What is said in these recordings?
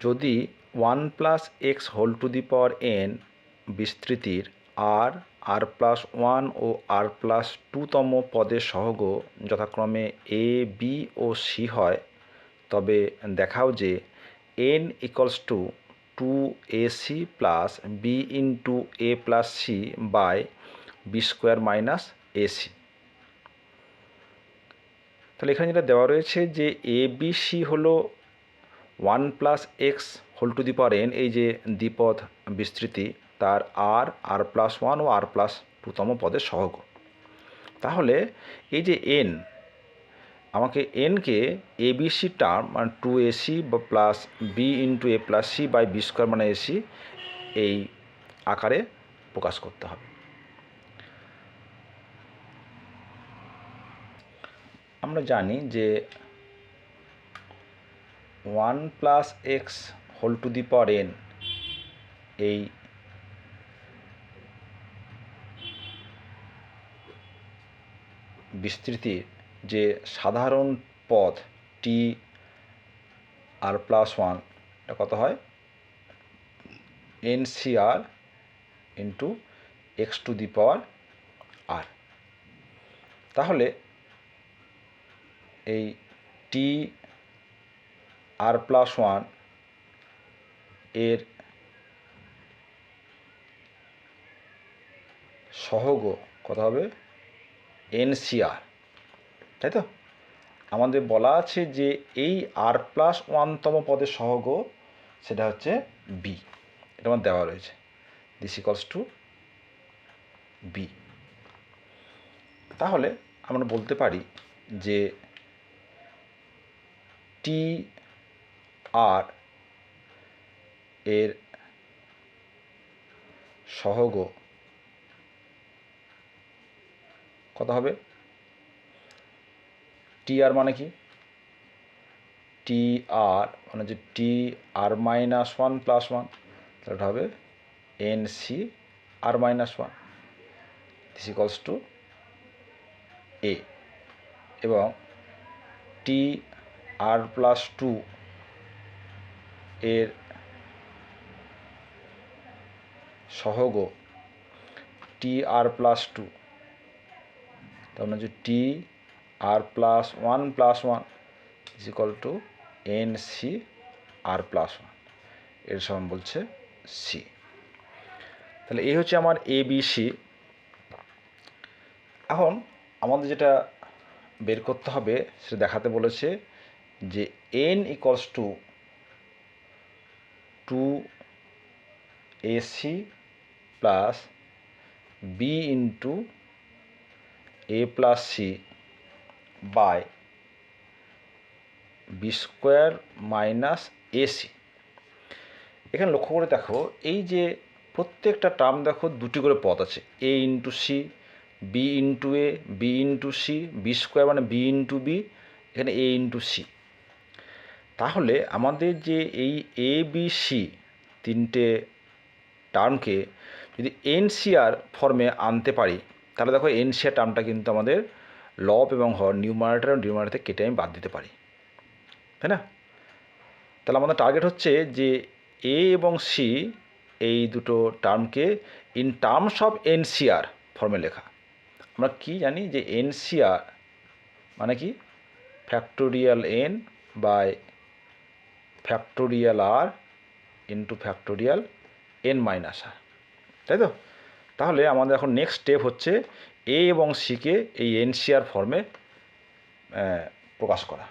যদি one plus X whole to the power N বিস্তৃতির R R plus one ও আর plus টুতম পদের সহগ যথাক্রমে এ, বি ও সি হয়, তবে দেখাও যে N equals to two A C plus B into A plus C by B square minus A C তাহলে এখানে যেটা দেওয়া রয়েছে যে এ বি সি হলো one plus X whole to the power N, এই যে দ্বিপদ বিস্তৃতি, তার আর আর প্লাস ওয়ান ও আর প্লাস টুতম পদের সহগ। তাহলে এই যে এন, আমাকে এনকে এ বি সি টার্ম মানে টু এসি বা plus B into A plus C by B square মানে এসি এই আকারে প্রকাশ করতে হবে। আমরা জানি যে one plus X whole to the power N এই বিস্তৃতির যে সাধারণ পদ টি আর প্লাস ওয়ান, এটা কত হয়? N C R into X to the power R. তাহলে এই টি আর প্লাস ওয়ানের সহগ কত হবে? এনসিআর। তাই তো? আমাদের বলা আছে যে এই আর প্লাস ওয়ানতম পদের সহগ সেটা হচ্ছে বি। এটা আমার দেওয়া রয়েছে। দিস ইকলস টু বি তাহলে আমরা বলতে পারি যে টি আর এর সহগ কত হবে? টি আর মানে কি? টি আর মানে যে T R minus one plus one তাহলে হবে N C R minus one this equals to A এবং টি আর প্লাস টু এর সহগ টি আর প্লাস টু। তার মানে হচ্ছে T R plus one plus one is equal to N C R plus one. এর সমান বলছে সি। তাহলে এই হচ্ছে আমার এ বি সি। এখন আমাদের যেটা বের করতে হবে সেটা দেখাতে বলেছে যে N equals to two A C plus B into A plus C by B square minus A C এখানে লক্ষ্য করে দেখো, এই যে প্রত্যেকটা টার্ম দেখো দুটি করে পদ আছে। A into C B into A B into C B square মানে বি ইন্টু বি এখানে এ ইন্টু সি তাহলে আমাদের যে এই এ বি সি তিনটে টার্মকে যদি এনসিআর ফর্মে আনতে পারি, তাহলে দেখো এনসিআর টার্মটা কিন্তু আমাদের লব এবং হর নিউমারেটার এবং ডিউমারেটার কেটে আমি বাদ দিতে পারি। তাই না? তাহলে আমাদের টার্গেট হচ্ছে যে এ এবং সি এই দুটো টার্মকে in terms of N C R ফর্মে লেখা। আমরা কি জানি যে এনসিআর মানে কি? Factorial N by factorial R into factorial N minus R তাই তো? তাহলে আমাদের এখন নেক্সট স্টেপ হচ্ছে এ এবং সিকে এই এনসিআর ফর্মে প্রকাশ করা।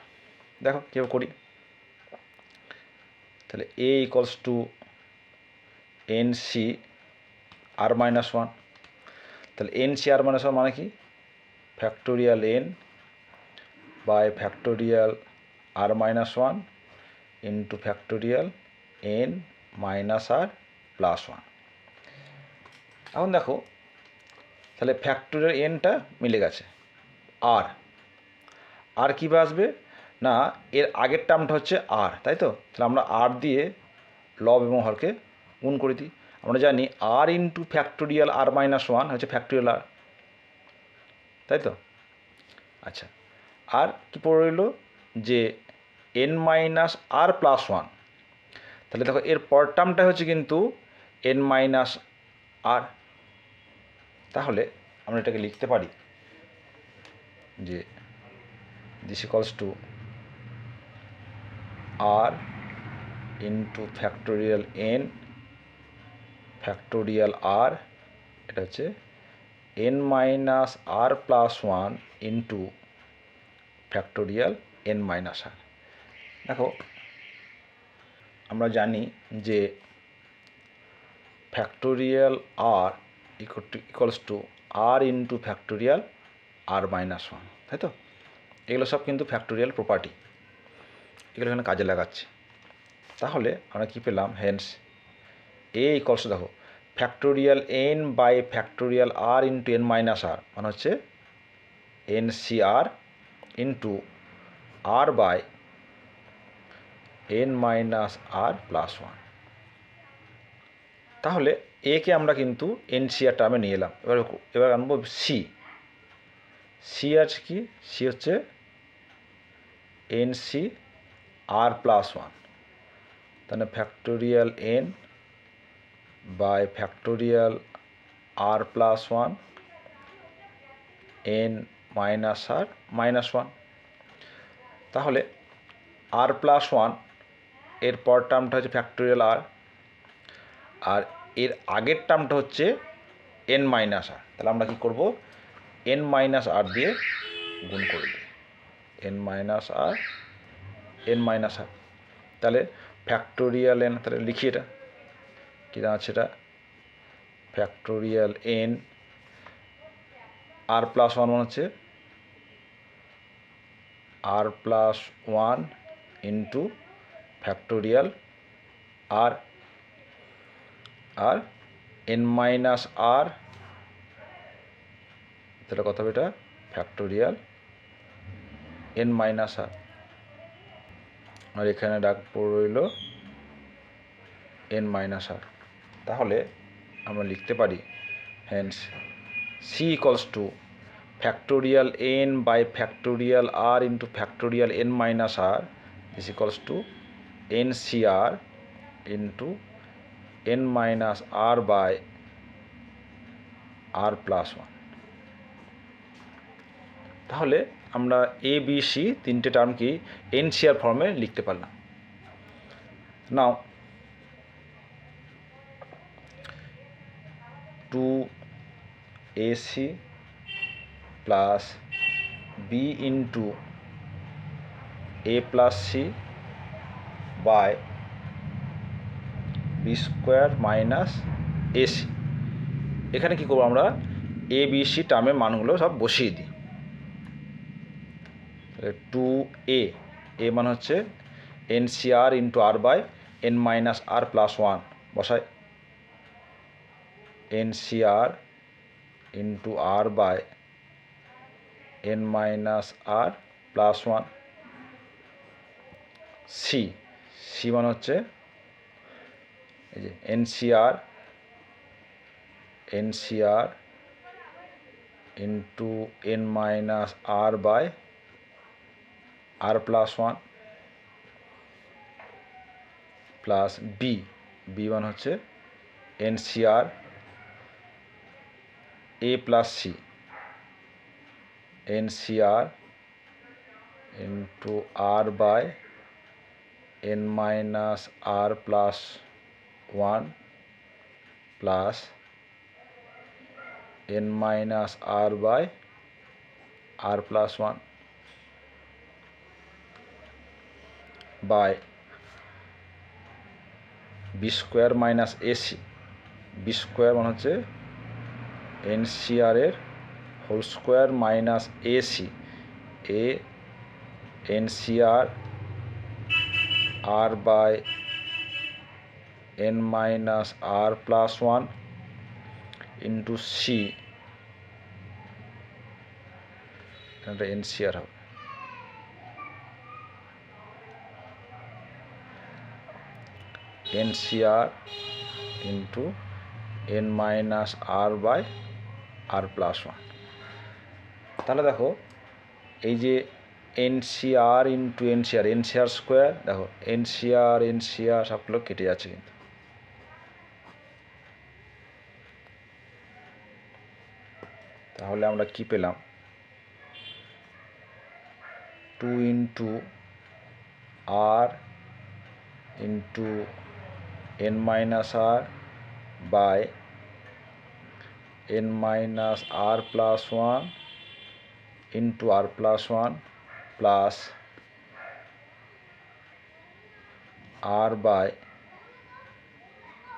দেখো কীভাবে করি। তাহলে A equals to N C R minus one তাহলে N C R minus one মানে কি? Factorial N by factorial R minus one into factorial N minus R plus one এখন দেখো, তাহলে ফ্যাক্টোরিয়াল এনটা মিলে গেছে আর আর কীভাবে আসবে? না, এর আগের টার্মটা হচ্ছে আর তাই তো? তাহলে আমরা আর দিয়ে লব এবং হরকে গুণ করে দিই। আমরা জানি R into factorial R minus one হচ্ছে ফ্যাক্টোরিয়াল আর তাই তো? আচ্ছা আর কি পড়ে রইল? যে N minus R plus one তাহলে দেখো, এর পর টার্মটা হচ্ছে কিন্তু এন মাইনাস আর তাহলে আমরা এটাকে লিখতে পারি যে this equals to R into factorial N factorial R এটা হচ্ছে N minus R plus one into factorial N minus R দেখো, আমরা জানি যে factorial R equals to R into factorial R minus one তাই তো? এগুলো সব কিন্তু ফ্যাক্টোরিয়াল প্রপার্টি এগুলো এখানে কাজে লাগাচ্ছে। তাহলে আমরা কী পেলাম? হেন্স এ ইকলস দেখো factorial N by factorial R into N minus R মানে হচ্ছে N C R into R by N minus R plus one তাহলে একে আমরা কিন্তু এন সি আর টার্মে নিয়ে এলাম। এবার এবার আনব সি সি আছে কি? সি হচ্ছে N C R plus one তাহলে factorial N by factorial R plus one N minus R minus one তাহলে আর প্লাস ওয়ান এর পর টার্মটা হচ্ছে ফ্যাক্টোরিয়াল আর আর এর আগের টার্মটা হচ্ছে এন মাইনাস আর তাহলে আমরা কী করব? এন মাইনাস আর দিয়ে গুণ করে দিই। N minus R N minus R তাহলে ফ্যাক্টোরিয়াল এন তাহলে লিখি এটা। কী দাঁড়াচ্ছে এটা? Factorial N R plus one মানে হচ্ছে R plus one into factorial R আর এন মাইনাস আর তাহলে কত হবে এটা? ফ্যাক্টোরিয়াল এন মাইনাস আর আর এখানে ডাক রইল এন মাইনাস আর তাহলে আমরা লিখতে পারি hence C equals to factorial N by factorial R into factorial N minus R is equals to N C R into N minus R by R plus one তাহলে আমরা A B C তিনটে term কি NCR ফর্মে লিখতে পারলাম। Now two AC plus B into A plus C by B square minus AC এখানে কী করব আমরা? এ, বি, সি টার্মের মানগুলো সব বসিয়ে দিই। টু এ এ মানে হচ্ছে N C R into R by N minus R plus one. বসায় N C R into R by N minus R plus one C. C মানে হচ্ছে এই যে NCR NCR into N minus R by R plus one plus B B one হচ্ছে NCR A plus C NCR into R by N minus R plus one plus N minus R by R plus one by B square minus AC B square মানে হচ্ছে এনসিআরের whole square minus AC A NCR R by N minus R plus one into C এটা NCR হবে। NCR into N minus R by R plus one তাহলে দেখো, এই যে NCR into NCR NCR square দেখো NCR NCR সবগুলো কেটে যাচ্ছে কিন্তু। তাহলে আমরা কি পেলাম? Two into R into N minus R by N minus R plus one into r plus one plus r by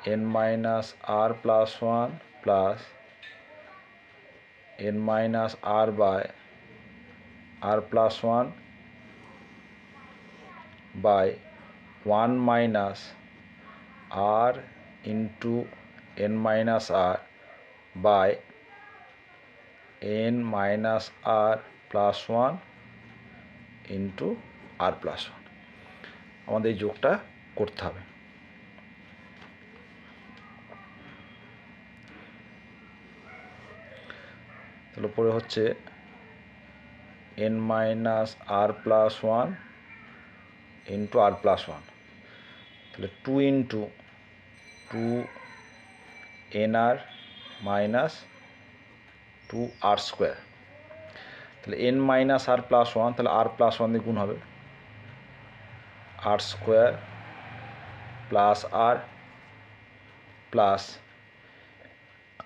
n minus r plus one plus n minus r by r plus one by one minus r into n minus r by n minus r plus one into r plus one আমাদের এই যোগটা করতে হবে। তাহলে পরে হচ্ছে n minus r plus one into r plus one তাহলে two into two N R minus two R square তাহলে N minus R plus one তাহলে আর প্লাস ওয়ান দিয়ে গুণ হবে। R square plus r plus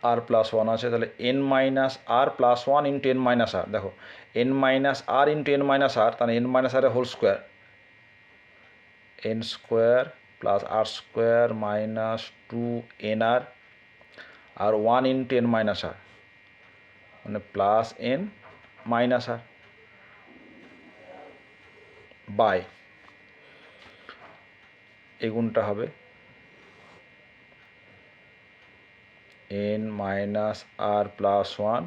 r plus one আছে, তাহলে n minus r plus one into n minus r দেখো n minus r into n minus r তাহলে n minus r whole square n square plus r square minus two n r r one into N minus R মানে plus N minus R by. এই গুণটা হবে N minus R plus one,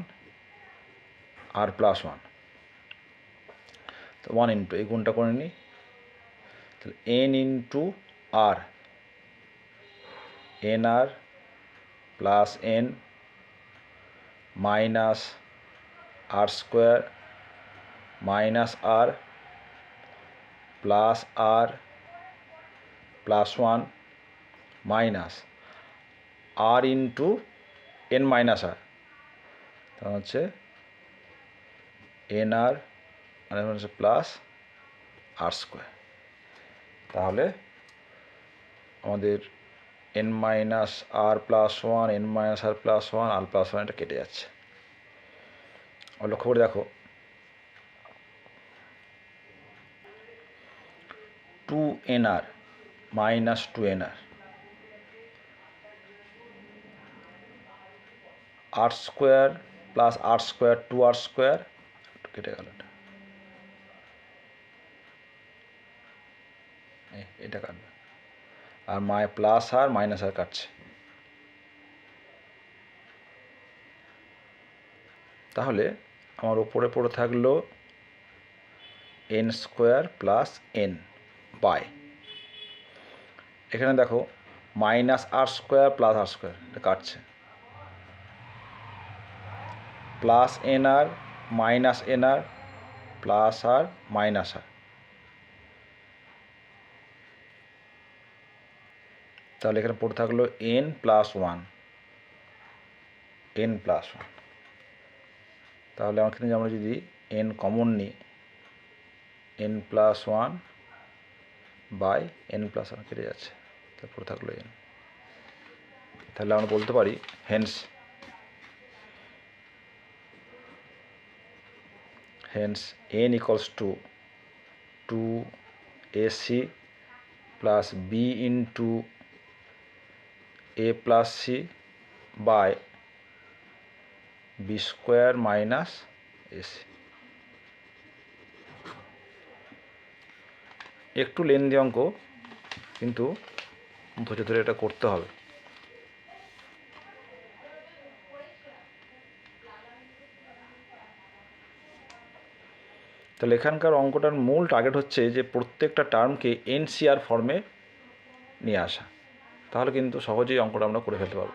R plus one. তো one into এই গুণটা করে নিই। তাহলে n into r, n r plus n minus r square minus r plus r plus one minus r into n minus r তা হচ্ছে N আর মানে হচ্ছে প্লাস আর স্কোয়ার তাহলে আমাদের N minus R plus one N minus R plus one R plus one এটা কেটে যাচ্ছে। লক্ষ্য করে দেখো। Two N R, minus two N R. Square plus R square two R square কেটে গেল এটা। এটা কাটবে। আর মাই, প্লাস আর মাইনাস আর কাটছে। তাহলে আমার ওপরে পড়ে থাকল N square plus N by এখানে দেখো minus R square plus R square এটা কাটছে। Plus N R minus N R plus R minus R তাহলে এখানে পড়ে থাকল N plus one N plus one তাহলে আমার ক্ষেত্রে আমরা যদি এন কমন নিই N plus one by N plus one কেটে যাচ্ছে। তারপরে থাকল এন তাহলে আমরা বলতে পারি hence hence N equals to two AC plus B into A plus C by B square minus AC একটু লেন্দি অঙ্ক, কিন্তু ধৈর্য ধরে এটা করতে হবে। তাহলে এখানকার অঙ্কটার মূল টার্গেট হচ্ছে যে প্রত্যেকটা টার্মকে এনসিআর ফর্মে নিয়ে আসা। তাহলে কিন্তু সহজেই অঙ্কটা আমরা করে ফেলতে পারব।